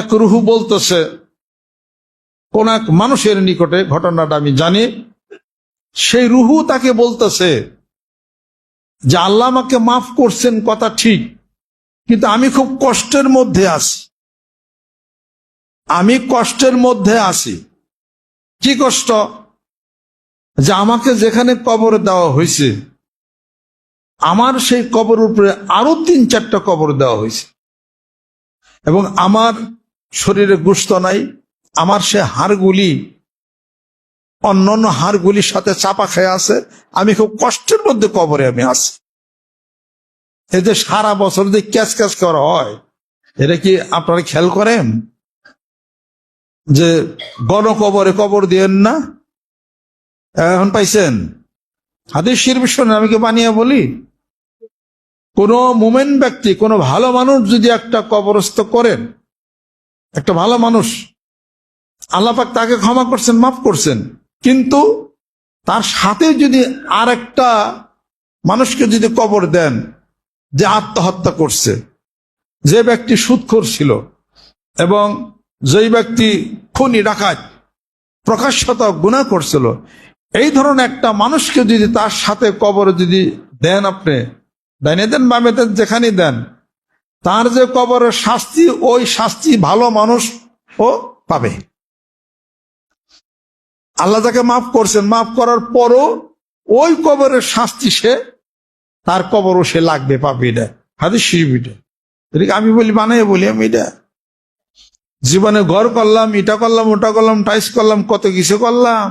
এক রুহু বলতেছে, কোন এক মানুষের নিকটে ঘটনাটা আমি জানি, সেই রুহু তাকে বলতেছে যে, আল্লাহ আমাকে মাফ করছেন কথা ঠিক, কিন্তু আমি খুব কষ্টের মধ্যে আছি। আমি কষ্টের মধ্যে আছি। কি কষ্ট? যে আমাকে যেখানে কবর দেওয়া হয়েছে, আমার সেই কবর উপরে আরও তিন চারটা কবর দেওয়া হয়েছে। এবং আমার শরীরে গুস্ত নাই, আমার সে হাড়গুলি, অন্যান্য হাড়গুলির সাথে চাপা খেয়ে আছে, আমি খুব কষ্টের মধ্যে কবরে আমি আছি। এই যে সারা বছর যে ক্যাচ ক্যাচ করা হয়, এটা কি আপনারা খেয়াল করেন? যে গণকবরে কবর দিয়েন না? এখন পাইছেন? হাদিস শোনেন আমি কি বানিয়ে বলি? কোন মোমেন ব্যক্তি, কোন ভালো মানুষ যদি একটা কবরস্থ করেন একটা ভালো মানুষ। আল্লাপাক তাকে ক্ষমা করছেন, মাফ করছেন। কিন্তু তার সাথে যদি আর একটা মানুষকে যদি কবর দেন, যে আত্মহত্যা করছে, যে ব্যক্তি সুৎখোর ছিল এবং যেই ব্যক্তি খুনি, ডাকাত, প্রকাশ্যত গুণা করছিল, এই ধরনের একটা মানুষকে যদি তার সাথে কবর যদি দেন আপনি দেন, বামে দেন যেখানে দেন তার যে কবরের শাস্তি, ওই শাস্তি ভালো মানুষ ও পাবে। আল্লাহ তাকে মাফ করছেন, মাফ করার পরও ওই কবরের শাস্তি সে, তার কবরও সে লাগবে, পাবে এটা। হাতে শিবিটা আমি বলি বানাই বলি আমি এটা। জীবনে ঘর করলাম এটা করলাম, ওটা করলাম টাইস করলাম, কত কিছু করলাম।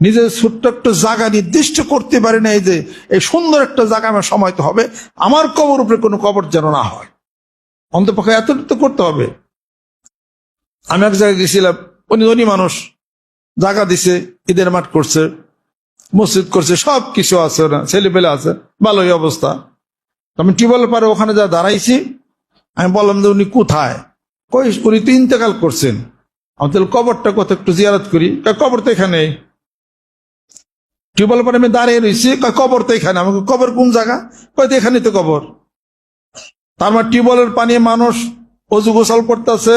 নিজের ছোট্ট একটা জায়গা নির্দিষ্ট করতে পারি না, এই যে, এই সুন্দর একটা জায়গা আমার সময় তো হবে, আমার কবর উপরে কোনো কবর যেন না হয়। অন্তপক্ষে এতটুকু তো করতে হবে। আমি এক জায়গায় গেছিলাম, উনি ধনী মানুষ, জায়গা দিছে, ঈদের মাঠ করছে, মসজিদ করছে, সব কিছু আছে না ছেলে পেলে আছে, ভালোই অবস্থা। আমি টিউবওয়েল পারে ওখানে যা দাঁড়াইছি, আমি বললাম যে উনি কোথায়? কই, উনি তো ইন্তেকাল করছেন। আমি তাহলে কবরটা কত একটু জিয়ারত করি? কবর তো এখানে টিউবওয়েল পরে আমি দাঁড়িয়ে রয়েছি কবর তো এখানে, আমাকে কবর কোন জায়গা? কয়, তো এখানে তো কবর। তার মানে টিউবওয়েলের পানি মানুষ অজু গোসল করতেছে,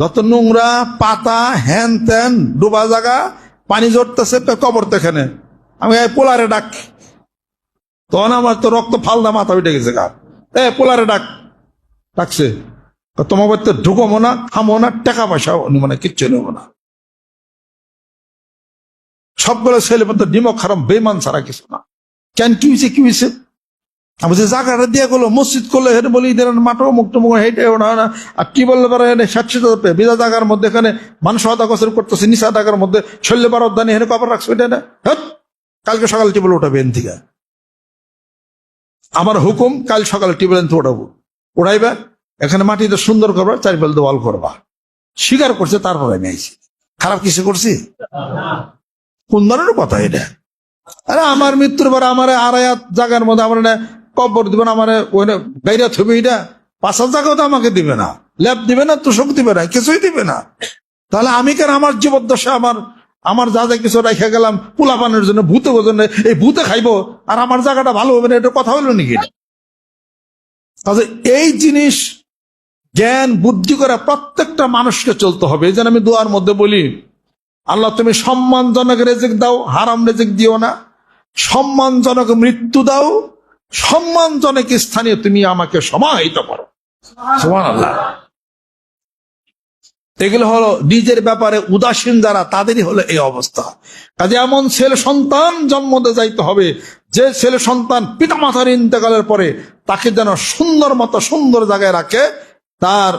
যত নোংরা, পাতা, হ্যান ত্যান, ডুবা জায়গা পানি জড়তেছে কবর তো এখানে। আমি পোলারে ডাক। তখন আমার তো রক্ত ফালদা মাথা উঠে গেছে গা। এ পোলারে ডাক। ডাকছে। তোমার বাড়িতে ঢুকবো না খামো না, টাকা পয়সা নিবো না, কিচ্ছু নেব না। সবগুলো ছেলে মতো ডিমক খারাপ বেমান ছাড়া কিছু না। কেন কি হয়েছে কি হয়েছে? আমি যে জায়গাটা দিয়ে গেলো মসজিদ করল, হেঁটে বলি এদের মাঠো মুখ টুমুখ হেঁটে ওনা না। আর কি বললে পারে এখানে? ষাট সাত বিজা জায়গার মধ্যে এখানে মানুষ হতা কসর করতেছে নিশা টাকার মধ্যে শল্য বারো দানি হেনে কবর রাখছো এটা না? কালকে সকালে টিবল উঠাবে এন থেকে। আমার হুকুম, কাল সকালে টিবল এন থেকে উঠাবো। উঠাইবা এখানে মাটিতে সুন্দর করবা, চারিপাল দেওয়াল করবা। স্বীকার করছে, তারপরে আমি আইছি। খারাপ কিছু করছি? কোন ধরনের কথা এটা? আরে আমার মৃত্যুর পর আমার আড়াইয়াত জায়গার মধ্যে আমার কবর দিবে না, আমার ওইটা গাইরা থবে এটা। পাঁচার জায়গাও তো আমাকে দিবে না। ল্যাব দিবে না, তোষক দিবে না, কিছুই দিবে না। তাহলে আমি কেন আমার জীবদ্দশা আমার আমার যা যা কিছু রেখে গেলাম পোলাপানের জন্য, ভূতে জন্য, এই ভূতে খাইবো, আর আমার জায়গাটা ভালো হবে না, এটা কথা হলো নাকি? তাহলে এই জিনিস, জ্ঞান, বুদ্ধি করে প্রত্যেকটা মানুষকে চলতে হবে। এই আমি দোয়ার মধ্যে বলি, আল্লাহ তুমি সম্মানজনক রেজেক দাও, হারাম রেজেক দিও না। সম্মানজনক মৃত্যু দাও সম্মানজনক স্থানে তুমি আমাকে সমাহিত করো। সমান আল্লাহ এগুলো হলো নিজের ব্যাপারে উদাসীন যারা, তাদেরই হলো এই অবস্থা। কাজে এমন ছেলে সন্তান জন্ম দিয়ে যাইতে হবে, যে ছেলে সন্তান পিতা মাতার ইন্তেকালের পরে তাকে যেন সুন্দর মতো সুন্দর জায়গায় রাখে, তার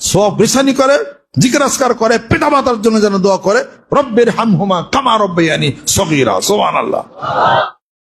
সব রিসানি করে জিজ্ঞাসকার করে পিতা মাতার জন্য যেন দোয়া করে রব্বের হামহুমা কামা রব্বাইয়ানি সগীরা। সোহান আল্লাহ